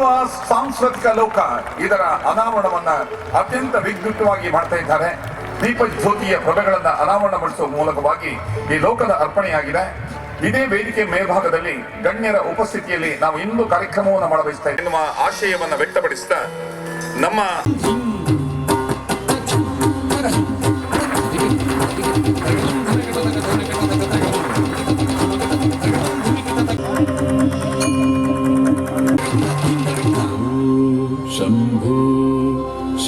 ಗೌರವ ಸಾಂಸ್ಕೃತಿಕ ಲೋಕ ಇದರ ಅನಾವರಣವನ್ನ ಅತ್ಯಂತ ವಿದ್ಯುಕ್ತವಾಗಿ ಮಾಡ್ತಾ ಇದ್ದಾರೆ. ದೀಪ ಜ್ಯೋತಿಯ ಪ್ರಭೆಗಳನ್ನ ಅನಾವರಣಗೊಳಿಸುವ ಮೂಲಕವಾಗಿ ಈ ಲೋಕದ ಅರ್ಪಣೆಯಾಗಿದೆ. ಇದೇ ವೇದಿಕೆ ಮೇಲ್ಭಾಗದಲ್ಲಿ ಗಣ್ಯರ ಉಪಸ್ಥಿತಿಯಲ್ಲಿ ನಾವು ಇಂದು ಕಾರ್ಯಕ್ರಮವನ್ನು ಮಾಡಬಯಸ್ತಾ ಎನ್ನುವ ಆಶಯವನ್ನು ವ್ಯಕ್ತಪಡಿಸುತ್ತಾ ನಮ್ಮ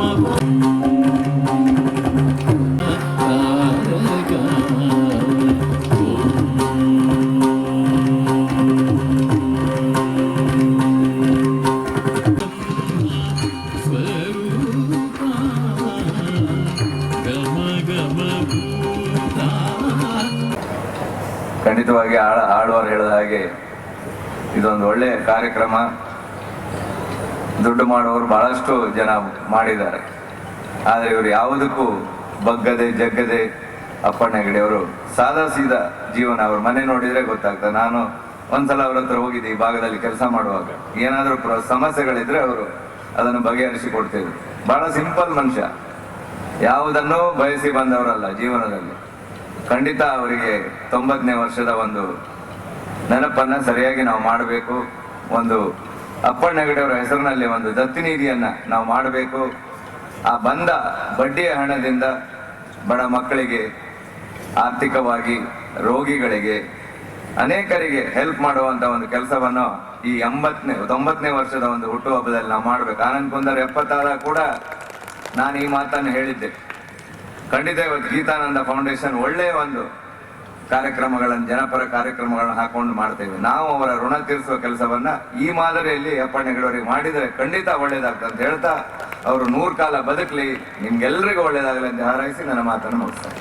Mama. ಖಂಡಿತವಾಗಿ ಆಳ ಆಳ್ವಾರ್ ಹೇಳಿದ ಹಾಗೆ ಇದೊಂದು ಒಳ್ಳೆಯ ಕಾರ್ಯಕ್ರಮ. ದುಡ್ಡು ಮಾಡುವವರು ಬಹಳಷ್ಟು ಜನ ಮಾಡಿದ್ದಾರೆ. ಆದರೆ ಇವರು ಯಾವುದಕ್ಕೂ ಬಗ್ಗದೆ, ಜಗ್ಗದೆ ಅಪ್ಪಣ್ಣ ಅವರು ಸಾದಾ ಸೀದಾ ಜೀವನ ಅವರು ಮನೆ ನೋಡಿದರೆ ಗೊತ್ತಾಗ್ತದೆ. ನಾನು ಒಂದ್ಸಲ ಅವ್ರ ಹತ್ರ ಹೋಗಿದ್ದೆ ಈ ಭಾಗದಲ್ಲಿ ಕೆಲಸ ಮಾಡುವಾಗ. ಏನಾದರೂ ಪ್ರ- ಸಮಸ್ಯೆಗಳಿದ್ರೆ ಅವರು ಅದನ್ನು ಬಗೆಹರಿಸಿಕೊಡ್ತೇವೆ. ಬಹಳ ಸಿಂಪಲ್ ಮನುಷ್ಯ. ಯಾವುದನ್ನು ಬಯಸಿ ಬಂದವರಲ್ಲ ಜೀವನದಲ್ಲಿ. ಖಂಡಿತ ಅವರಿಗೆ ತೊಂಬತ್ತನೇ ವರ್ಷದ ಒಂದು ನೆನಪನ್ನ ಸರಿಯಾಗಿ ನಾವು ಮಾಡಬೇಕು. ಒಂದು ಅಪ್ಪಣ್ಣ ಅವರ ಹೆಸರಿನಲ್ಲಿ ಒಂದು ದತ್ತಿ ನಿಧಿಯನ್ನ ನಾವು ಮಾಡಬೇಕು. ಆ ಬಂದ ಬಡ್ಡಿಯ ಹಣದಿಂದ ಬಡ ಮಕ್ಕಳಿಗೆ ಆರ್ಥಿಕವಾಗಿ ರೋಗಿಗಳಿಗೆ ಅನೇಕರಿಗೆ ಹೆಲ್ಪ್ ಮಾಡುವಂತ ಒಂದು ಕೆಲಸವನ್ನು ಈ ಎಂಬತ್ತನೇ, ತೊಂಬತ್ತನೇ ವರ್ಷದ ಒಂದು ಹುಟ್ಟುಹಬ್ಬದಲ್ಲಿ ನಾವು ಮಾಡ್ಬೇಕು. ಆನಂದ್ ಕುಂದರ್ ಎಪ್ಪತ್ತಾರ ಕೂಡ ನಾನು ಈ ಮಾತನ್ನು ಹೇಳಿದ್ದೆ. ಖಂಡಿತ ಇವತ್ತು ಗೀತಾನಂದ ಫೌಂಡೇಶನ್ ಒಳ್ಳೆಯ ಒಂದು ಕಾರ್ಯಕ್ರಮಗಳನ್ನು, ಜನಪರ ಕಾರ್ಯಕ್ರಮಗಳನ್ನು ಹಾಕೊಂಡು ಮಾಡ್ತೇವೆ ನಾವು ಅವರ ಋಣ ತೀರಿಸುವ ಕೆಲಸವನ್ನ ಈ ಮಾದರಿಯಲ್ಲಿ ಅಪ್ಪಣ್ಣೆಗಳವರಿಗೆ ಮಾಡಿದರೆ ಖಂಡಿತ ಒಳ್ಳೇದಾಗ್ತದೆ ಅಂತ ಹೇಳ್ತಾ ಅವರು ನೂರು ಕಾಲ ಬದುಕಲಿ, ನಿಮ್ಗೆಲ್ರಿಗೂ ಒಳ್ಳೇದಾಗಲಿ ಅಂತ ಹಾರೈಸಿ ನನ್ನ ಮಾತನ್ನು ಮುಗಿಸ್ತಾರೆ